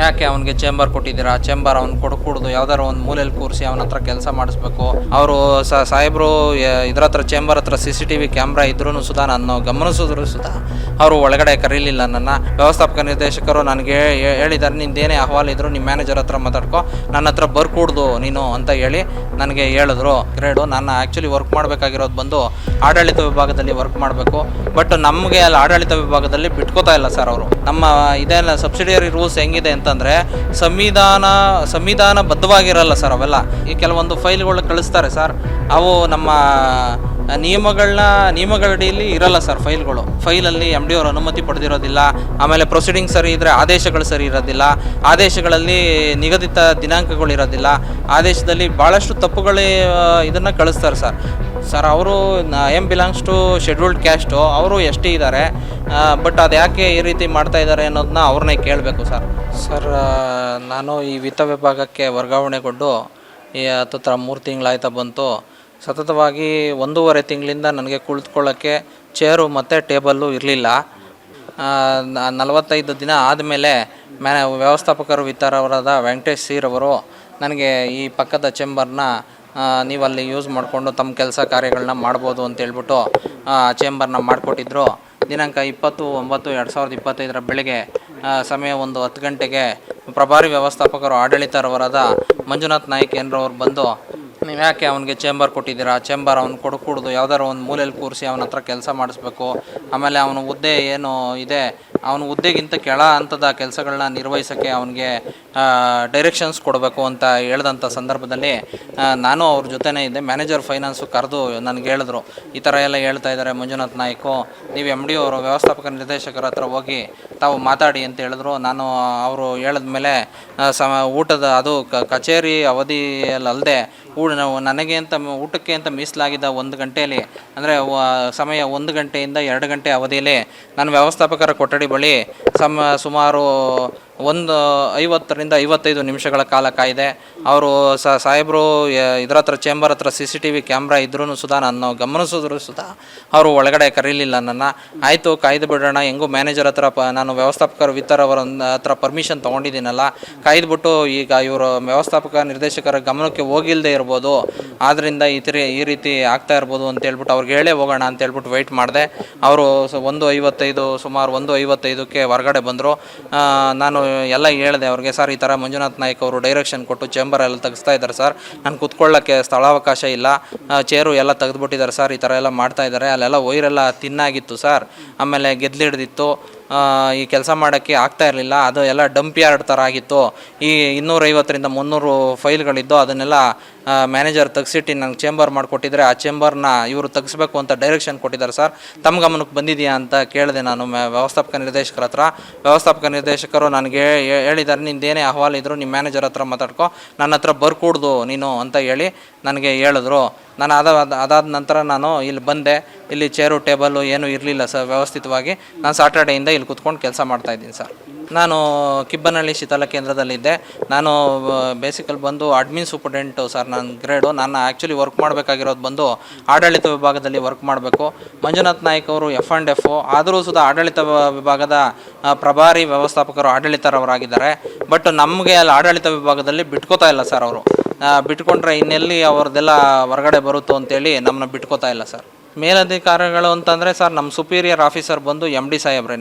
ಯಾಕೆ ಅವನಿಗೆ ಚೇಂಬರ್ ಕೊಟ್ಟಿದ್ದೀರಾ? ಚೇಂಬರ್ ಅವ್ನು ಕೊಡಕೂಡ್ದು ಯಾವ್ದಾರು ಒಂದು ಮೂಲೆಯಲ್ಲಿ ಕೂರಿಸಿ ಅವನ ಹತ್ರ ಕೆಲಸ ಮಾಡಿಸ್ಬೇಕು. ಅವರು ಸಾಹೇಬ್ರು ಇದ್ರ ಹತ್ರ ಚೇಂಬರ್ ಹತ್ರ C C T V camera ಇದ್ರೂ ಸುಧಾ ನಾನು ಗಮನಿಸಿದ್ರು ಸುಧಾ ಅವರು ಒಳಗಡೆ ಕರೀಲಿಲ್ಲ ನನ್ನ. ವ್ಯವಸ್ಥಾಪಕ ನಿರ್ದೇಶಕರು ನನಗೆ ಹೇಳಿದ್ದಾರೆ, ನಿಂದೇನೇ ಅಹವಾಲು ಇದ್ರು ನಿಮ್ಮ ಮ್ಯಾನೇಜರ್ ಹತ್ರ ಮಾತಾಡ್ಕೊ. ನನ್ನ ಹತ್ರ ಬರ್ಕೂಡ್ದು ನೀನು ಅಂತ ಹೇಳಿ ನನಗೆ ಹೇಳಿದ್ರು. ಗ್ರೇಡು ನಾನು ಆ್ಯಕ್ಚುಲಿ ವರ್ಕ್ ಮಾಡಬೇಕಾಗಿರೋದು ಬಂದು ಆಡಳಿತ ವಿಭಾಗದಲ್ಲಿ ವರ್ಕ್ ಮಾಡಬೇಕು. ಬಟ್ ನಮಗೆ ಅಲ್ಲಿ ಆಡಳಿತ ವಿಭಾಗದಲ್ಲಿ ಬಿಟ್ಕೋತಾ ಇಲ್ಲ ಸರ್ ಅವರು. ನಮ್ಮ, ಇದೆಲ್ಲ ಸಬ್ಸಿಡಿಯರಿ ರೂಲ್ಸ್ ಹೆಂಗಿದೆ ಅಂತಂದರೆ ಸಂವಿಧಾನ ಸಂವಿಧಾನ ಬದ್ಧವಾಗಿರಲ್ಲ ಸರ್ ಅವೆಲ್ಲ. ಈ ಕೆಲವೊಂದು ಫೈಲ್ಗಳು ಕಳಿಸ್ತಾರೆ ಸರ್ ಅವು ನಮ್ಮ ನಿಯಮಗಳನ್ನ, ನಿಯಮಗಳಡಿಯಲ್ಲಿ ಇರಲ್ಲ ಸರ್ ಫೈಲ್ಗಳು. ಫೈಲಲ್ಲಿ ಎಂ ಡಿ ಅವರು ಅನುಮತಿ ಪಡೆದಿರೋದಿಲ್ಲ. ಆಮೇಲೆ ಪ್ರೊಸೀಡಿಂಗ್ ಸರಿ ಇದ್ದರೆ ಆದೇಶಗಳು ಸರಿ ಇರೋದಿಲ್ಲ. ಆದೇಶಗಳಲ್ಲಿ ನಿಗದಿತ ದಿನಾಂಕಗಳು ಇರೋದಿಲ್ಲ. ಆದೇಶದಲ್ಲಿ ಭಾಳಷ್ಟು ತಪ್ಪುಗಳು ಇದನ್ನು ಕಳಿಸ್ತಾರೆ ಸರ್. ಸರ್, ಅವರು I am belongs to scheduled caste ಅವರು ಎಸ್ ಟಿ ಇದ್ದಾರೆ. ಬಟ್ ಅದು ಯಾಕೆ ಈ ರೀತಿ ಮಾಡ್ತಾ ಇದ್ದಾರೆ ಅನ್ನೋದನ್ನ ಅವ್ರನ್ನೇ ಕೇಳಬೇಕು ಸರ್. ಸರ್ ನಾನು ಈ ವಿತ್ತ ವಿಭಾಗಕ್ಕೆ ವರ್ಗಾವಣೆಗೊಂಡು ಈ ಹತ್ತತ್ರ ಮೂರು ತಿಂಗಳಾಯ್ತಾ ಬಂತು. ಸತತವಾಗಿ ಒಂದೂವರೆ ತಿಂಗಳಿಂದ ನನಗೆ ಕುಳಿತುಕೊಳ್ಳೋಕ್ಕೆ ಚೇರು ಮತ್ತು ಟೇಬಲ್ಲು ಇರಲಿಲ್ಲ. ನಲವತ್ತೈದು ದಿನ ಆದಮೇಲೆ ಮ್ಯಾ, ವ್ಯವಸ್ಥಾಪಕರು ವಿತರವರಾದ ವೆಂಕಟೇಶ್ ಸೀರವರು ನನಗೆ ಈ ಪಕ್ಕದ ಚೇಂಬರ್ನ ನೀವು ಅಲ್ಲಿ ಯೂಸ್ ಮಾಡಿಕೊಂಡು ತಮ್ಮ ಕೆಲಸ ಕಾರ್ಯಗಳನ್ನ ಮಾಡ್ಬೋದು ಅಂತ ಹೇಳ್ಬಿಟ್ಟು, ಆ, ಚೇಂಬರ್ನ ಮಾಡಿಕೊಟ್ಟಿದ್ರು. ದಿನಾಂಕ ಇಪ್ಪತ್ತು ಒಂಬತ್ತು ಎರಡು ಸಾವಿರದ ಇಪ್ಪತ್ತೈದರ ಬೆಳಗ್ಗೆ ಸಮಯ ಒಂದು ಹತ್ತು ಗಂಟೆಗೆ ಪ್ರಭಾರಿ ವ್ಯವಸ್ಥಾಪಕರು ಆಡಳಿತರವರಾದ ಮಂಜುನಾಥ್ ನಾಯ್ಕ್ ಏನ್ರವ್ರು ಬಂದು ನೀವು ಯಾಕೆ ಅವನಿಗೆ ಚೇಂಬರ್ ಕೊಟ್ಟಿದ್ದೀರಾ? ಚೇಂಬರ್ ಅವ್ನು ಕೊಡಕೂಡ್ದು ಯಾವ್ದಾರು ಒಂದು ಮೂಲೆಯಲ್ಲಿ ಕೂರಿಸಿ ಅವನ ಹತ್ರ ಕೆಲಸ ಮಾಡಿಸ್ಬೇಕು. ಆಮೇಲೆ ಅವನ ಹುದ್ದೆ ಏನು ಇದೆ? ಅವನ ಹುದ್ದೆಗಿಂತ ಕೆಳ ಹಂತದ ಕೆಲಸಗಳನ್ನ ನಿರ್ವಹಿಸೋಕ್ಕೆ ಅವನಿಗೆ ಡೈರೆಕ್ಷನ್ಸ್ ಕೊಡಬೇಕು ಅಂತ ಹೇಳ್ದಂಥ ಸಂದರ್ಭದಲ್ಲಿ ನಾನು ಅವ್ರ ಜೊತೆನೇ ಇದ್ದೆ. ಮ್ಯಾನೇಜರ್ ಫೈನಾನ್ಸು ಕರೆದು ನನಗೆ ಹೇಳಿದ್ರು. ಈ ಥರ ಎಲ್ಲ ಹೇಳ್ತಾ ಇದ್ದಾರೆ ಮಂಜುನಾಥ್ ನಾಯ್ಕು. ನೀವು ಎಂ ಡಿ ಅವರು, ವ್ಯವಸ್ಥಾಪಕ ನಿರ್ದೇಶಕರ ಹತ್ರ ಹೋಗಿ ತಾವು ಮಾತಾಡಿ ಅಂತ ಹೇಳಿದ್ರು. ನಾನು ಅವರು ಹೇಳಿದ ಮೇಲೆ ಸಮ, ಊಟದ, ಅದು ಕಚೇರಿ ಅವಧಿಯಲ್ಲದೆ ಊಟ ನನಗೆ ಅಂತ, ಊಟಕ್ಕೆ ಅಂತ ಮೀಸಲಾಗಿದ್ದ ಒಂದು ಗಂಟೆಯಲ್ಲಿ, ಅಂದರೆ ಸಮಯ ಒಂದು ಗಂಟೆಯಿಂದ ಎರಡು ಗಂಟೆ ಅವಧಿಯಲ್ಲಿ, ನಾನು ವ್ಯವಸ್ಥಾಪಕರ ಕೊಠಡಿ அதேபோல ಸಮ ಸುಮಾರು ಒಂದು ಐವತ್ತರಿಂದ ಐವತ್ತೈದು ನಿಮಿಷಗಳ ಕಾಲ ಕಾಯಿದೆ. ಅವರು ಸ ಸಾಹೇಬರು ಇದ್ರ ಹತ್ರ ಚೇಂಬರ್ ಹತ್ರ C C T V camera ಇದ್ರೂ ಸುಧಾ ನಾನು ಗಮನಿಸಿದ್ರು ಸುಧಾ ಅವರು ಒಳಗಡೆ ಕರೀಲಿಲ್ಲ ನನ್ನ. ಆಯಿತು ಕಾಯ್ದು ಬಿಡೋಣ, ಹೆಂಗೂ ಮ್ಯಾನೇಜರ್ ಹತ್ರ ಪ ನಾನು ವ್ಯವಸ್ಥಾಪಕರು ವಿತ್ತರವರ ಹತ್ರ ಪರ್ಮಿಷನ್ ತೊಗೊಂಡಿದ್ದೀನಲ್ಲ. ಕಾಯ್ದುಬಿಟ್ಟು ಈಗ ಇವರು ವ್ಯವಸ್ಥಾಪಕ ನಿರ್ದೇಶಕರ ಗಮನಕ್ಕೆ ಹೋಗಿಲ್ಲದೆ ಇರ್ಬೋದು. ಆದ್ದರಿಂದ ಈ ತಿರಿ ಈ ರೀತಿ ಆಗ್ತಾ ಇರ್ಬೋದು ಅಂತ ಹೇಳ್ಬಿಟ್ಟು ಅವ್ರಿಗೆ ಹೇಳೇ ಹೋಗೋಣ ಅಂತ ಹೇಳ್ಬಿಟ್ಟು ವೆಯ್ಟ್ ಮಾಡಿದೆ. ಅವರು ಒಂದು ಐವತ್ತೈದು ಸುಮಾರು ಒಂದು ಐವತ್ತೈದಕ್ಕೆ ಹೊರಗಡೆ ಬಂದರು. ನಾನು ಎಲ್ಲ ಹೇಳಿದೆ ಅವ್ರಿಗೆ ಸರ್ ಈ ಥರ ಮಂಜುನಾಥ್ ನಾಯಕ್ ಅವರು ಡೈರೆಕ್ಷನ್ ಕೊಟ್ಟು ಚೇಂಬರ್ ಎಲ್ಲ ತೆಗಿಸ್ತಾ ಇದ್ದಾರೆ ಸರ್. ನಾನು ಕುತ್ಕೊಳ್ಳೋಕ್ಕೆ ಸ್ಥಳಾವಕಾಶ ಇಲ್ಲ. ಚೇರು ಎಲ್ಲ ತೆಗೆದುಬಿಟ್ಟಿದ್ದಾರೆ ಸರ್. ಈ ಥರ ಎಲ್ಲ ಮಾಡ್ತಾ ಇದ್ದಾರೆ. ಅಲ್ಲೆಲ್ಲ ವೈರೆಲ್ಲ ತಿನ್ನಾಗಿತ್ತು ಸರ್. ಆಮೇಲೆ ಗೆದ್ಲಿಡ್ದಿತ್ತು ಆ, ಈ ಕೆಲಸ ಮಾಡೋಕ್ಕೆ ಆಗ್ತಾ ಇರಲಿಲ್ಲ. ಅದು ಎಲ್ಲ ಡಂಪ್ ಯಾರ್ಡ್ ಥರ ಆಗಿತ್ತು. ಈ ಇನ್ನೂರೈವತ್ತರಿಂದ ಮುನ್ನೂರು ಫೈಲ್ಗಳಿದ್ದು, ಅದನ್ನೆಲ್ಲ ಮ್ಯಾನೇಜರ್ ತೆಗ್ಸಿಟ್ಟು ನಂಗೆ ಚೇಂಬರ್ ಮಾಡಿಕೊಟ್ಟಿದ್ರೆ ಆ ಚೇಂಬರ್ನ ಇವರು ತೆಗಿಸ್ಬೇಕು ಅಂತ ಡೈರೆಕ್ಷನ್ ಕೊಟ್ಟಿದ್ದಾರೆ ಸರ್ ತಮ್ಮ ಗಮನಕ್ಕೆ ಬಂದಿದೆಯಾ ಅಂತ ಕೇಳಿದೆ ನಾನು ವ್ಯವಸ್ಥಾಪಕ ನಿರ್ದೇಶಕರ ಹತ್ರ. ವ್ಯವಸ್ಥಾಪಕ ನಿರ್ದೇಶಕರು ನನಗೆ ಹೇಳಿದ್ದಾರೆ, ನಿಂದೇನೇ ಅಹವಾಲು ಇದ್ರು ನಿಮ್ಮ ಮ್ಯಾನೇಜರ್ ಹತ್ರ ಮಾತಾಡ್ಕೊ. ನನ್ನ ಹತ್ರ ಬರ್ಕೂಡ್ದು ನೀನು ಅಂತ ಹೇಳಿ ನನಗೆ ಹೇಳಿದ್ರು. ನಾನು ಅದ ಅದ- ಅದಾದ ನಂತರ ನಾನು ಇಲ್ಲಿ ಬಂದೆ. ಇಲ್ಲಿ ಚೇರು ಟೇಬಲು ಏನೂ ಇರಲಿಲ್ಲ ಸರ್, ವ್ಯವಸ್ಥಿತವಾಗಿ. ನಾನು ಸಾಟರ್ಡೆಯಿಂದ ಇಲ್ಲಿ ಕುತ್ಕೊಂಡು ಕೆಲಸ ಮಾಡ್ತಾ ಇದ್ದೀನಿ ಸರ್. ನಾನು ಕಿಬ್ಬನಹಳ್ಳಿ ಶೀತಲ ಕೇಂದ್ರದಲ್ಲಿದ್ದೆ. ನಾನು ಬೇಸಿಕಲ್ ಬಂದು ಅಡ್ಮಿನ್ ಸೂಪರ್ಡೆಂಟು ಸರ್, ನನ್ನ ಗ್ರೇಡು ನಾನು ಆ್ಯಕ್ಚುಲಿ ವರ್ಕ್ ಮಾಡಬೇಕಾಗಿರೋದು ಬಂದು ಆಡಳಿತ ವಿಭಾಗದಲ್ಲಿ ವರ್ಕ್ ಮಾಡಬೇಕು. ಮಂಜುನಾಥ್ ನಾಯ್ಕ್ ಅವರು ಎಫ್ ಆ್ಯಂಡ್ ಎಫ್ ಆದರೂ ಸುಧಾ ಆಡಳಿತ ವಿಭಾಗದ ಪ್ರಭಾರಿ ವ್ಯವಸ್ಥಾಪಕರು ಆಡಳಿತರವರಾಗಿದ್ದಾರೆ. ಬಟ್ ನಮಗೆ ಅಲ್ಲಿ ಆಡಳಿತ ವಿಭಾಗದಲ್ಲಿ ಬಿಟ್ಕೋತಾ ಇಲ್ಲ ಸರ್ ಅವರು. ಬಿಟ್ಕೊಂಡ್ರೆ ಇನ್ನೆಲ್ಲಿ ಅವ್ರದ್ದೆಲ್ಲ ಹೊರಗಡೆ ಬರುತ್ತೋ ಅಂತೇಳಿ ನಮ್ಮನ್ನ ಬಿಟ್ಕೋತಾ ಇಲ್ಲ ಸರ್. ಮೇಲಧಿಕಾರಿಗಳು ಅಂತಂದರೆ ಸರ್ ನಮ್ಮ ಸುಪೀರಿಯರ್ ಆಫೀಸರ್ ಬಂದು ಎಂ ಡಿ ಸಾಹೇಬ್ರೇ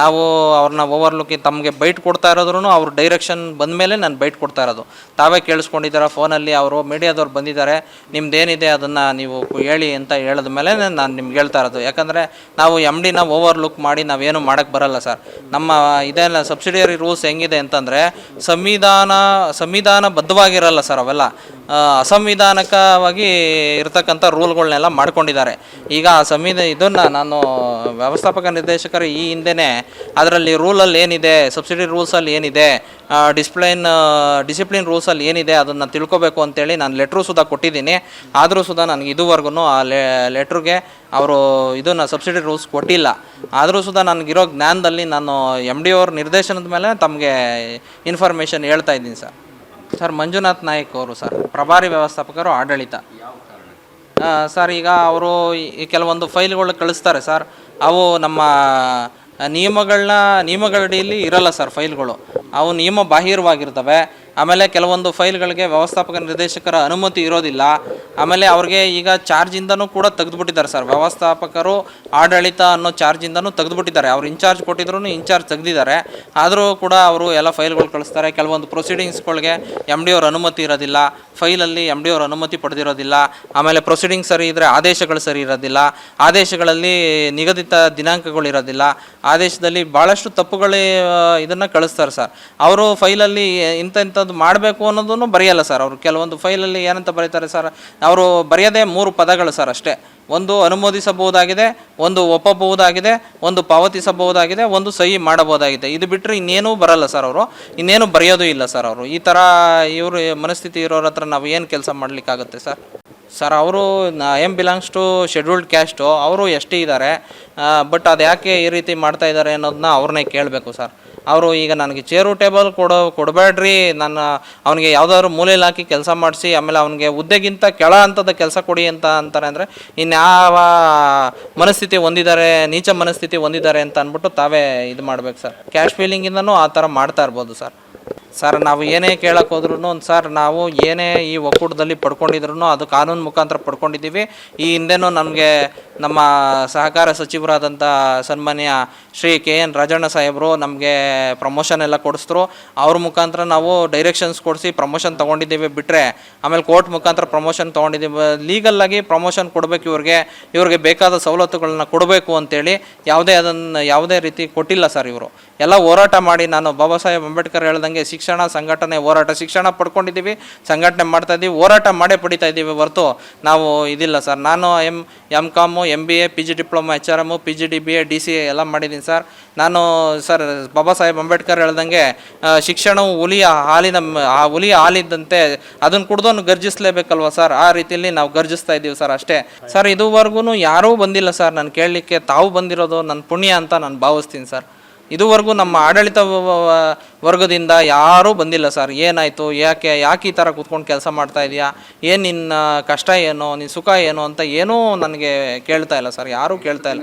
ನಾವು ಅವ್ರನ್ನ ಓವರ್ಲುಕ್ಕಿ ತಮಗೆ ಬೈಟ್ ಕೊಡ್ತಾ ಇರೋದ್ರೂ ಅವ್ರ ಡೈರೆಕ್ಷನ್ ಬಂದಮೇಲೆ ನಾನು ಬೈಟ್ ಕೊಡ್ತಾ ಇರೋದು. ತಾವೇ ಕೇಳಿಸ್ಕೊಂಡಿದ್ದಾರೆ ಫೋನಲ್ಲಿ ಅವರು ಮೀಡಿಯಾದವ್ರು ಬಂದಿದ್ದಾರೆ, ನಿಮ್ದೇನಿದೆ ಅದನ್ನು ನೀವು ಹೇಳಿ ಅಂತ ಹೇಳಿದ ಮೇಲೆ ನಾನು ನಿಮ್ಗೆ ಹೇಳ್ತಾ ಇರೋದು. ಯಾಕಂದರೆ ನಾವು ಎಂ ಡಿನ ಓವರ್ಲುಕ್ ಮಾಡಿ ನಾವೇನು ಮಾಡೋಕ್ಕೆ ಬರಲ್ಲ ಸರ್. ನಮ್ಮ ಇದೆಲ್ಲ ಸಬ್ಸಿಡಿಯರಿ ರೂಲ್ಸ್ ಹೆಂಗಿದೆ ಅಂತಂದರೆ, ಸಂವಿಧಾನ ಸಂವಿಧಾನ ಬದ್ಧವಾಗಿರಲ್ಲ ಸರ್ ಅವೆಲ್ಲ. ಅಸಂವಿಧಾನಿಕವಾಗಿ ಇರತಕ್ಕಂಥ ರೂಲ್ಗಳನ್ನೆಲ್ಲ ಮಾಡ್ಕೊಂಡಿದ್ದಾರೆ. ಈಗ ಆ ಸಂವಿಧಾನ ಇದನ್ನು ನಾನು ವ್ಯವಸ್ಥಾಪಕ ನಿರ್ದೇಶಕರು ಈ ಹಿಂದೆನೇ ಅದರಲ್ಲಿ ರೂಲಲ್ಲಿ ಏನಿದೆ, ಸಬ್ಸಿಡಿ ರೂಲ್ಸಲ್ಲಿ ಏನಿದೆ ಡಿಸ್ಪ್ಲೈನ್ ಡಿಸಿಪ್ಲಿನ್ ರೂಲ್ಸಲ್ಲಿ ಏನಿದೆ ಅದನ್ನು ತಿಳ್ಕೊಬೇಕು ಅಂತೇಳಿ ನಾನು ಲೆಟ್ರು ಸುಧಾ ಕೊಟ್ಟಿದ್ದೀನಿ. ಆದರೂ ಸುಧಾ ನನಗೆ ಇದುವರೆಗೂ ಆ ಲೆಟ್ರಿಗೆ ಅವರು ಇದನ್ನು ಸಬ್ಸಿಡಿ ರೂಲ್ಸ್ ಕೊಟ್ಟಿಲ್ಲ. ಆದರೂ ಸುಧಾ ನನಗಿರೋ ಜ್ಞಾನದಲ್ಲಿ ನಾನು ಎಂ ಡಿ ಅವ್ರ ನಿರ್ದೇಶನದ ಮೇಲೆ ತಮಗೆ ಇನ್ಫಾರ್ಮೇಷನ್ ಹೇಳ್ತಾ ಇದ್ದೀನಿ ಸರ್. ಸರ್, ಮಂಜುನಾಥ್ ನಾಯಕ್ ಅವರು ಸರ್, ಪ್ರಭಾರಿ ವ್ಯವಸ್ಥಾಪಕರು ಆಡಳಿತ. ಸರ್, ಈಗ ಅವರು ಕೆಲವೊಂದು ಫೈಲ್ಗಳು ಕಳಿಸ್ತಾರೆ ಸರ್, ಅವು ನಮ್ಮ ನಿಯಮಗಳನ್ನ, ನಿಯಮಗಳಡಿಯಲ್ಲಿ ಇರಲ್ಲ ಸರ್ ಫೈಲ್ಗಳು. ಅವು ನಿಯಮ ಬಾಹಿರವಾಗಿರ್ತವೆ. ಆಮೇಲೆ ಕೆಲವೊಂದು ಫೈಲ್ಗಳಿಗೆ ವ್ಯವಸ್ಥಾಪಕ ನಿರ್ದೇಶಕರ ಅನುಮತಿ ಇರೋದಿಲ್ಲ. ಆಮೇಲೆ ಅವ್ರಿಗೆ ಈಗ ಚಾರ್ಜಿಂದನೂ ಕೂಡ ತೆಗೆದುಬಿಟ್ಟಿದ್ದಾರೆ ಸರ್. ವ್ಯವಸ್ಥಾಪಕರು ಆಡಳಿತ ಅನ್ನೋ ಚಾರ್ಜಿಂದನೂ ತೆಗೆದುಬಿಟ್ಟಿದ್ದಾರೆ. ಅವ್ರು ಇನ್ಚಾರ್ಜ್ ಕೊಟ್ಟಿದ್ರು ಇನ್ಚಾರ್ಜ್ ತೆಗೆದಿದ್ದಾರೆ. ಆದರೂ ಕೂಡ ಅವರು ಎಲ್ಲ ಫೈಲ್ಗಳು ಕಳಿಸ್ತಾರೆ. ಕೆಲವೊಂದು ಪ್ರೊಸೀಡಿಂಗ್ಸ್ಗಳಿಗೆ ಎಂ ಡಿ ಅವ್ರ ಅನುಮತಿ ಇರೋದಿಲ್ಲ. ಫೈಲಲ್ಲಿ ಎಂ ಡಿ ಅವ್ರ ಅನುಮತಿ ಪಡೆದಿರೋದಿಲ್ಲ. ಆಮೇಲೆ ಪ್ರೊಸೀಡಿಂಗ್ ಸರಿ ಇದ್ದರೆ ಆದೇಶಗಳು ಸರಿ ಇರೋದಿಲ್ಲ. ಆದೇಶಗಳಲ್ಲಿ ನಿಗದಿತ ದಿನಾಂಕಗಳು ಇರೋದಿಲ್ಲ. ಆದೇಶದಲ್ಲಿ ಭಾಳಷ್ಟು ತಪ್ಪುಗಳೇ ಇದನ್ನು ಕಳಿಸ್ತಾರೆ ಸರ್. ಅವರು ಫೈಲಲ್ಲಿ ಇಂಥ ಇಂಥದ್ದು ಮಾಡಬೇಕು ಅನ್ನೋದನ್ನು ಬರೆಯಲ್ಲ ಸರ್. ಅವರು ಕೆಲವೊಂದು ಫೈಲಲ್ಲಿ ಏನಂತ ಬರೀತಾರೆ ಸರ್, ಅವರು ಬರೆಯೋದೇ ಮೂರು ಪದಗಳು ಸರ್ ಅಷ್ಟೇ. ಒಂದು ಅನುಮೋದಿಸಬಹುದಾಗಿದೆ, ಒಂದು ಒಪ್ಪಬಹುದಾಗಿದೆ, ಒಂದು ಪಾವತಿಸಬಹುದಾಗಿದೆ, ಒಂದು ಸಹಿ ಮಾಡಬಹುದಾಗಿದೆ. ಇದು ಬಿಟ್ಟರೆ ಇನ್ನೇನೂ ಬರಲ್ಲ ಸರ್ ಅವರು. ಇನ್ನೇನು ಬರೆಯೋದು ಇಲ್ಲ ಸರ್ ಅವರು. ಈ ಥರ ಇವರು ಮನಸ್ಥಿತಿ ಇರೋರ ಹತ್ರ ನಾವು ಏನು ಕೆಲಸ ಮಾಡಲಿಕ್ಕಾಗುತ್ತೆ ಸರ್? ಸರ್, ಅವರು I am belongs to scheduled caste ಅವರು ಎಷ್ಟೇ ಇದ್ದಾರೆ. ಬಟ್ ಅದು ಯಾಕೆ ಈ ರೀತಿ ಮಾಡ್ತಾ ಇದ್ದಾರೆ ಅನ್ನೋದನ್ನ ಅವ್ರನ್ನೇ ಕೇಳಬೇಕು ಸರ್. ಅವರು ಈಗ ನನಗೆ ಚೇರು ಟೇಬಲ್ ಕೊಡೋ, ಕೊಡಬೇಡ್ರಿ, ನನ್ನ ಅವನಿಗೆ ಯಾವುದಾದ್ರು ಮೂಲೆಯಲ್ಲಿ ಹಾಕಿ ಕೆಲಸ ಮಾಡಿಸಿ, ಆಮೇಲೆ ಅವನಿಗೆ ಹುದ್ದೆಗಿಂತ ಕೆಳ ಹಂತದ ಕೆಲಸ ಕೊಡಿ ಅಂತ ಅಂತಾರೆ ಅಂದರೆ, ಇನ್ಯಾವ ಮನಸ್ಥಿತಿ ಹೊಂದಿದ್ದಾರೆ ನೀಚ ಮನಸ್ಥಿತಿ ಹೊಂದಿದ್ದಾರೆ ಅಂತ ಅಂದ್ಬಿಟ್ಟು ತಾವೇ ಇದು ಮಾಡ್ಬೇಕು ಸರ್. ಕ್ಯಾಶ್ ಫೀಲಿಂಗಿಂದನೂ ಆ ಥರ ಮಾಡ್ತಾ ಇರ್ಬೋದು ಸರ್. ಸರ್, ನಾವು ಏನೇ ಕೇಳಕ್ಕೆ ಒಂದು ಸರ್, ನಾವು ಏನೇ ಈ ಒಕ್ಕೂಟದಲ್ಲಿ ಪಡ್ಕೊಂಡಿದ್ರು ಅದು ಕಾನೂನು ಮುಖಾಂತರ ಪಡ್ಕೊಂಡಿದ್ದೀವಿ. ಈ ಹಿಂದೆನೂ ನಮಗೆ ನಮ್ಮ ಸಹಕಾರ ಸಚಿವರಾದಂಥ ಸನ್ಮಾನ್ಯ ಶ್ರೀ ಕೆ ಎನ್ ರಾಜಣ್ಣ ಸಾಹೇಬರು ನಮಗೆ ಪ್ರಮೋಷನ್ ಎಲ್ಲ ಕೊಡಿಸಿದ್ರು. ಅವ್ರ ಮುಖಾಂತರ ನಾವು ಡೈರೆಕ್ಷನ್ಸ್ ಕೊಡಿಸಿ ಪ್ರಮೋಷನ್ ತೊಗೊಂಡಿದ್ದೀವಿ ಬಿಟ್ಟರೆ ಆಮೇಲೆ ಕೋರ್ಟ್ ಮುಖಾಂತರ ಪ್ರಮೋಷನ್ ತೊಗೊಂಡಿದ್ದೀವಿ. ಲೀಗಲ್ಲಾಗಿ ಪ್ರಮೋಷನ್ ಕೊಡಬೇಕು ಇವ್ರಿಗೆ. ಇವ್ರಿಗೆ ಬೇಕಾದ ಸವಲತ್ತುಗಳನ್ನ ಕೊಡಬೇಕು ಅಂತೇಳಿ ಯಾವುದೇ ಅದನ್ನು ಯಾವುದೇ ರೀತಿ ಕೊಟ್ಟಿಲ್ಲ ಸರ್ ಇವರು. ಎಲ್ಲ ಹೋರಾಟ ಮಾಡಿ ನಾನು ಬಾಬಾ ಸಾಹೇಬ್ ಅಂಬೇಡ್ಕರ್ ಹೇಳ್ದಂಗೆ ಶಿಕ್ಷಣ ಸಂಘಟನೆ ಹೋರಾಟ ಶಿಕ್ಷಣ ಪಡ್ಕೊಂಡಿದ್ದೀವಿ, ಸಂಘಟನೆ ಮಾಡ್ತಾ ಇದ್ದೀವಿ, ಹೋರಾಟ ಮಾಡೇ ಪಡಿತಾ ಇದ್ದೀವಿ ಹೊರತು ನಾವು ಇದಿಲ್ಲ ಸರ್. ನಾನು M M com M B A P G diploma, H R M P G D, B A, D C A ಎಲ್ಲ ಮಾಡಿದ್ದೀನಿ ಸರ್. ನಾನು ಸರ್, ಬಾಬಾ ಸಾಹೇಬ್ ಅಂಬೇಡ್ಕರ್ ಹೇಳ್ದಂಗೆ ಶಿಕ್ಷಣವು ಹುಲಿಯ ಹಾಲಿನ ಆ ಹುಲಿಯ ಹಾಲಿದ್ದಂತೆ ಅದನ್ನು ಕುಡ್ದೋನು ಗರ್ಜಿಸ್ಲೇಬೇಕಲ್ವ ಸರ್? ಆ ರೀತಿಯಲ್ಲಿ ನಾವು ಗರ್ಜಿಸ್ತಾ ಇದ್ದೀವಿ ಸರ್ ಅಷ್ಟೇ. ಸರ್ ಇದುವರೆಗೂ ಯಾರೂ ಬಂದಿಲ್ಲ ಸರ್. ನಾನು ಕೇಳಲಿಕ್ಕೆ ತಾವು ಬಂದಿರೋದು ನನ್ನ ಪುಣ್ಯ ಅಂತ ನಾನು ಭಾವಿಸ್ತೀನಿ ಸರ್. ಇದುವರೆಗೂ ನಮ್ಮ ಆಡಳಿತ ವರ್ಗದಿಂದ ಯಾರೂ ಬಂದಿಲ್ಲ ಸರ್. ಏನಾಯಿತು? ಯಾಕೆ ಯಾಕೆ ಈ ಥರ ಕೂತ್ಕೊಂಡು ಕೆಲಸ ಮಾಡ್ತಾ ಇದೆಯಾ? ಏನು ನಿನ್ನ ಕಷ್ಟ ಏನು? ನಿನ್ನ ಸುಖ ಏನು ಅಂತ ಏನೂ ನನಗೆ ಕೇಳ್ತಾ ಇಲ್ಲ ಸರ್. ಯಾರೂ ಕೇಳ್ತಾ ಇಲ್ಲ.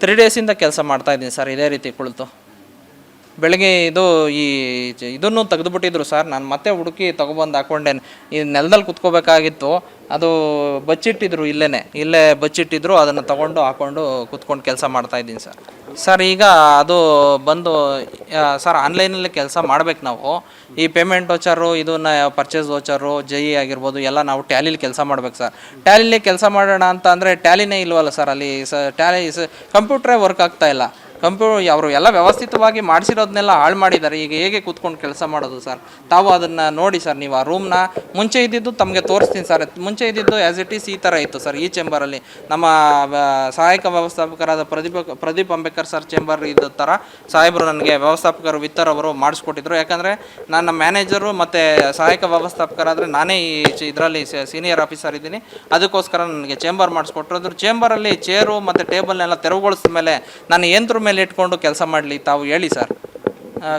ತ್ರೀ ಡೇಸಿಂದ ಕೆಲಸ ಮಾಡ್ತಾ ಇದ್ದೀನಿ ಸರ್. ಇದೇ ರೀತಿ ಕುಳಿತು. ಬೆಳಗ್ಗೆ ಇದು ಈ ಇದನ್ನು ತೆಗೆದುಬಿಟ್ಟಿದ್ರು ಸರ್. ನಾನು ಮತ್ತೆ ಹುಡುಕಿ ತೊಗೊಬಂದು ಹಾಕೊಂಡೆ ಈ ನೆಲದಲ್ಲಿ ಕುತ್ಕೋಬೇಕಾಗಿತ್ತು. ಅದು ಬಚ್ಚಿಟ್ಟಿದ್ರು ಇಲ್ಲೇ ಇಲ್ಲೇ ಬಚ್ಚಿಟ್ಟಿದ್ರು. ಅದನ್ನು ತಗೊಂಡು ಹಾಕೊಂಡು ಕುತ್ಕೊಂಡು ಕೆಲಸ ಮಾಡ್ತಾ ಇದ್ದೀನಿ ಸರ್. ಸರ್, ಈಗ ಅದು ಬಂದು ಸರ್, ಆನ್ಲೈನಲ್ಲಿ ಕೆಲಸ ಮಾಡ್ಬೇಕು ನಾವು. ಈ ಪೇಮೆಂಟ್ ವೋಚರು, ಇದನ್ನ ಪರ್ಚೇಸ್ ವೋಚರು ಜೈ ಆಗಿರ್ಬೋದು, ಎಲ್ಲ ನಾವು ಟ್ಯಾಲಿಲಿ ಕೆಲಸ ಮಾಡ್ಬೇಕು ಸರ್. ಟ್ಯಾಲಿಲಿ ಕೆಲಸ ಮಾಡೋಣ ಅಂತ ಅಂದರೆ ಟ್ಯಾಲಿನೇ ಇಲ್ವಲ್ಲ ಸರ್ ಅಲ್ಲಿ ಸ ಟ್ಯಾಲಿ ಕಂಪ್ಯೂಟ್ರೇ ವರ್ಕ್ ಆಗ್ತಾ ಇಲ್ಲ. ಕಂಪ್ಯೂ ಅವರು ಎಲ್ಲ ವ್ಯವಸ್ಥಿತವಾಗಿ ಮಾಡಿಸಿರೋದನ್ನೆಲ್ಲ ಹಾಳು ಮಾಡಿದ್ದಾರೆ. ಈಗ ಹೇಗೆ ಕೂತ್ಕೊಂಡು ಕೆಲಸ ಮಾಡೋದು ಸರ್? ತಾವು ಅದನ್ನು ನೋಡಿ ಸರ್, ನೀವು ಆ ರೂಮ್ನ ಮುಂಚೆ ಇದ್ದಿದ್ದು ತಮಗೆ ತೋರಿಸ್ತೀನಿ ಸರ್. ಮುಂಚೆ ಇದ್ದಿದ್ದು ಆ್ಯಸ್ ಇಟ್ ಈಸ್ ಈ ಥರ ಇತ್ತು ಸರ್, ಈ ಚೇಂಬರಲ್ಲಿ ನಮ್ಮ ಸಹಾಯಕ ವ್ಯವಸ್ಥಾಪಕರಾದ ಪ್ರದೀಪ, ಪ್ರದೀಪ್ ಅಂಬೇಕರ್ ಸರ್ ಚೇಂಬರ್ ಇದ್ದ ಥರ ಸಾಹೇಬರು ನನಗೆ ವ್ಯವಸ್ಥಾಪಕರು ವಿತ್ತರ್ ಅವರು ಮಾಡಿಸ್ಕೊಟ್ಟಿದ್ರು. ಯಾಕಂದರೆ ನನ್ನ ಮ್ಯಾನೇಜರು ಮತ್ತು ಸಹಾಯಕ ವ್ಯವಸ್ಥಾಪಕರಾದರೆ ನಾನೇ ಈ ಇದರಲ್ಲಿ ಸೀನಿಯರ್ ಆಫೀಸರ್ ಇದ್ದೀನಿ. ಅದಕ್ಕೋಸ್ಕರ ನನಗೆ ಚೇಂಬರ್ ಮಾಡಿಸ್ಕೊಟ್ರು. ಅದ್ರ ಚೇಂಬರಲ್ಲಿ ಚೇರು ಮತ್ತು ಟೇಬಲ್ನೆಲ್ಲ ತೆರವುಗೊಳಿಸಿದ ಮೇಲೆ ನಾನು ಏನ್ರ ಮೇಲೆ ಇಟ್ಕೊಂಡು ಕೆಲಸ ಮಾಡಲಿ, ತಾವು ಹೇಳಿ ಸರ್.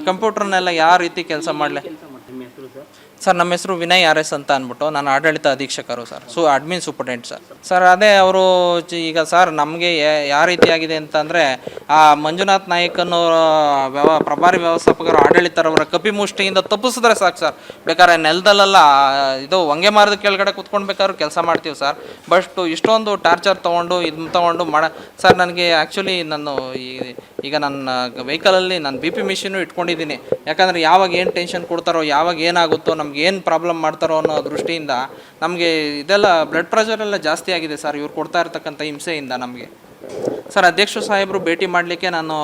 ಕಂಪ್ಯೂಟರ್ನೆಲ್ಲ ಯಾವ ರೀತಿ ಕೆಲಸ ಮಾಡಲಿ? ಸರ್, ನಮ್ಮ ಹೆಸರು ವಿನಯ್ ಆರ್ ಎಸ್ ಅಂತ ಅಂದ್ಬಿಟ್ಟು ನಾನು ಆಡಳಿತ ಅಧೀಕ್ಷಕರು ಸರ್, ಸು, ಅಡ್ಮಿನ್ ಸೂಪರ್ಡೆಂಟ್ ಸರ್. ಸರ್, ಅದೇ ಅವರು ಈಗ ಸರ್, ನಮಗೆ ಯಾವ ರೀತಿ ಆಗಿದೆ ಅಂತಂದರೆ ಆ ಮಂಜುನಾಥ್ ನಾಯಕ್ ಅನ್ನೋ ವ್ಯವ, ಪ್ರಭಾರಿ ವ್ಯವಸ್ಥಾಪಕರು ಆಡಳಿತರವರ ಕಪಿ ಮುಷ್ಟಿಯಿಂದ ತಪ್ಪಿಸಿದ್ರೆ ಸಾಕು ಸರ್. ಬೇಕಾದ್ರೆ ನೆಲದಲ್ಲೆಲ್ಲ ಇದು ಹೊಂಗೆ ಮಾರದ ಕೆಳಗಡೆ ಕುತ್ಕೊಂಡು ಬೇಕಾದ್ರೂ ಕೆಲಸ ಮಾಡ್ತೀವಿ ಸರ್. ಬಟ್ ಇಷ್ಟೊಂದು ಟಾರ್ಚರ್ ತೊಗೊಂಡು ಇದನ್ನ ತೊಗೊಂಡು ಮಾಡ, ಸರ್ ನನಗೆ ಆ್ಯಕ್ಚುಲಿ ನಾನು ಈ, ಈಗ ನನ್ನ ವೆಹಿಕಲಲ್ಲಿ ನಾನು ಬಿ ಪಿ ಮಿಷಿನು ಇಟ್ಕೊಂಡಿದ್ದೀನಿ. ಯಾಕಂದರೆ ಯಾವಾಗ ಏನು ಟೆನ್ಷನ್ ಕೊಡ್ತಾರೋ, ಯಾವಾಗ ಏನಾಗುತ್ತೋ, ನಮ್ಗೆ ಏನು ಪ್ರಾಬ್ಲಮ್ ಮಾಡ್ತಾರೋ ಅನ್ನೋ ದೃಷ್ಟಿಯಿಂದ ನಮಗೆ ಇದೆಲ್ಲ ಬ್ಲಡ್ ಪ್ರೆಷರೆಲ್ಲ ಜಾಸ್ತಿ ಆಗಿದೆ ಸರ್. ಇವ್ರು ಕೊಡ್ತಾ ಇರ್ತಕ್ಕಂಥ ಹಿಂಸೆಯಿಂದ ನಮಗೆ. ಸರ್, ಅಧ್ಯಕ್ಷ ಸಾಹೇಬರು ಭೇಟಿ ಮಾಡಲಿಕ್ಕೆ ನಾನು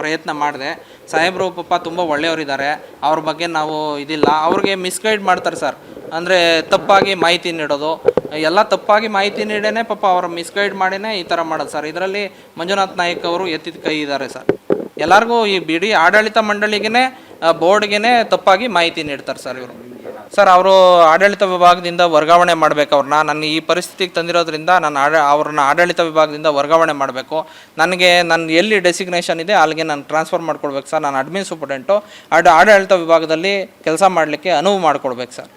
ಪ್ರಯತ್ನ ಮಾಡಿದೆ. ಸಾಹೇಬರು ಪಾಪ ತುಂಬ ಒಳ್ಳೆಯವರಿದ್ದಾರೆ. ಅವ್ರ ಬಗ್ಗೆ ನಾವು ಇದಿಲ್ಲ. ಅವ್ರಿಗೆ ಮಿಸ್ಗೈಡ್ ಮಾಡ್ತಾರೆ ಸರ್. ಅಂದರೆ ತಪ್ಪಾಗಿ ಮಾಹಿತಿ ನೀಡೋದು. ಎಲ್ಲ ತಪ್ಪಾಗಿ ಮಾಹಿತಿ ನೀಡೇನೆ ಪಾಪ ಅವ್ರ ಮಿಸ್ಗೈಡ್ ಮಾಡಿನೇ ಈ ಥರ ಮಾಡೋದು ಸರ್. ಇದರಲ್ಲಿ ಮಂಜುನಾಥ್ ನಾಯಕ್ ಅವರು ಎತ್ತಿದ ಕೈ ಇದ್ದಾರೆ ಸರ್. ಎಲ್ಲರಿಗೂ ಈ ಬಿಡಿ ಆಡಳಿತ ಮಂಡಳಿಗೇ ಬೋರ್ಡ್ಗೆ ತಪ್ಪಾಗಿ ಮಾಹಿತಿ ನೀಡ್ತಾರೆ ಸರ್ ಇವರು. ಸರ್, ಅವರು ಆಡಳಿತ ವಿಭಾಗದಿಂದ ವರ್ಗಾವಣೆ ಮಾಡಬೇಕು ಅವ್ರನ್ನ. ನನಗೆ ಈ ಪರಿಸ್ಥಿತಿಗೆ ತಂದಿರೋದ್ರಿಂದ ನಾನು ಆಡ, ಅವ್ರನ್ನ ಆಡಳಿತ ವಿಭಾಗದಿಂದ ವರ್ಗಾವಣೆ ಮಾಡಬೇಕು. ನನಗೆ ನನ್ನ ಎಲ್ಲಿ ಡೆಸಿಗ್ನೇಷನ್ ಇದೆ, ಅಲ್ಲಿಗೆ ನಾನು ಟ್ರಾನ್ಸ್ಫರ್ ಮಾಡ್ಕೊಡ್ಬೇಕು ಸರ್. ನಾನು ಅಡ್ಮಿನ್ ಸೂಪರ್ಡೆಂಟು ಆಡ, ಆಡಳಿತ ವಿಭಾಗದಲ್ಲಿ ಕೆಲಸ ಮಾಡಲಿಕ್ಕೆ ಅನುವು ಮಾಡಿಕೊಡ್ಬೇಕು ಸರ್.